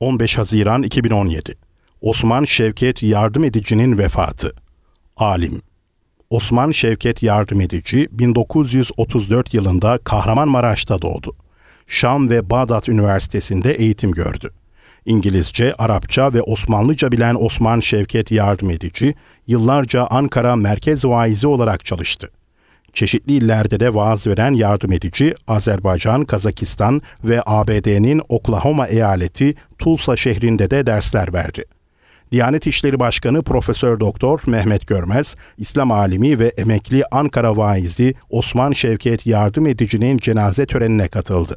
15 Haziran 2017 Osman Şevket Yardım Edici'nin vefatı. Alim Osman Şevket Yardım Edici 1934 yılında Kahramanmaraş'ta doğdu. Şam ve Bağdat Üniversitesi'nde eğitim gördü. İngilizce, Arapça ve Osmanlıca bilen Osman Şevket Yardım Edici, yıllarca Ankara merkez vaizi olarak çalıştı. Çeşitli illerde de vaaz veren yardım edici, Azerbaycan, Kazakistan ve ABD'nin Oklahoma eyaleti Tulsa şehrinde de dersler verdi. Diyanet İşleri Başkanı Profesör Doktor Mehmet Görmez, İslam alimi ve emekli Ankara vaizi Osman Şevket Yardım Edici'nin cenaze törenine katıldı.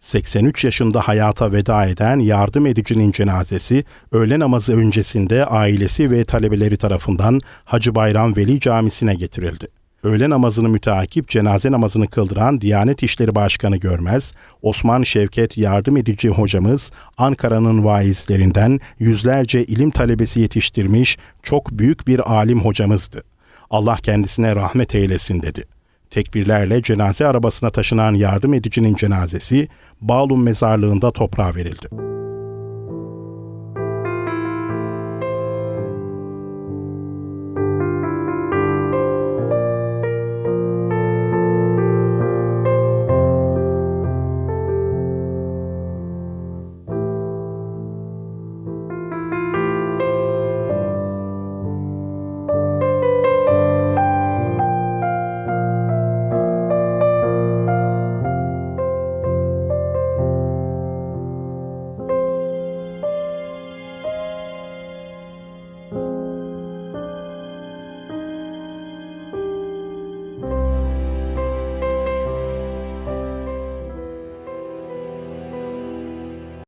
83 yaşında hayata veda eden yardım edicinin cenazesi öğle namazı öncesinde ailesi ve talebeleri tarafından Hacı Bayram Veli Camisi'ne getirildi. Öğle namazını müteakip cenaze namazını kıldıran Diyanet İşleri Başkanı Görmez, Osman Şevket Yardım Edici hocamız Ankara'nın vaizlerinden yüzlerce ilim talebesi yetiştirmiş çok büyük bir alim hocamızdı. Allah kendisine rahmet eylesin dedi. Tekbirlerle cenaze arabasına taşınan yardım edicinin cenazesi Bağlum mezarlığında toprağa verildi.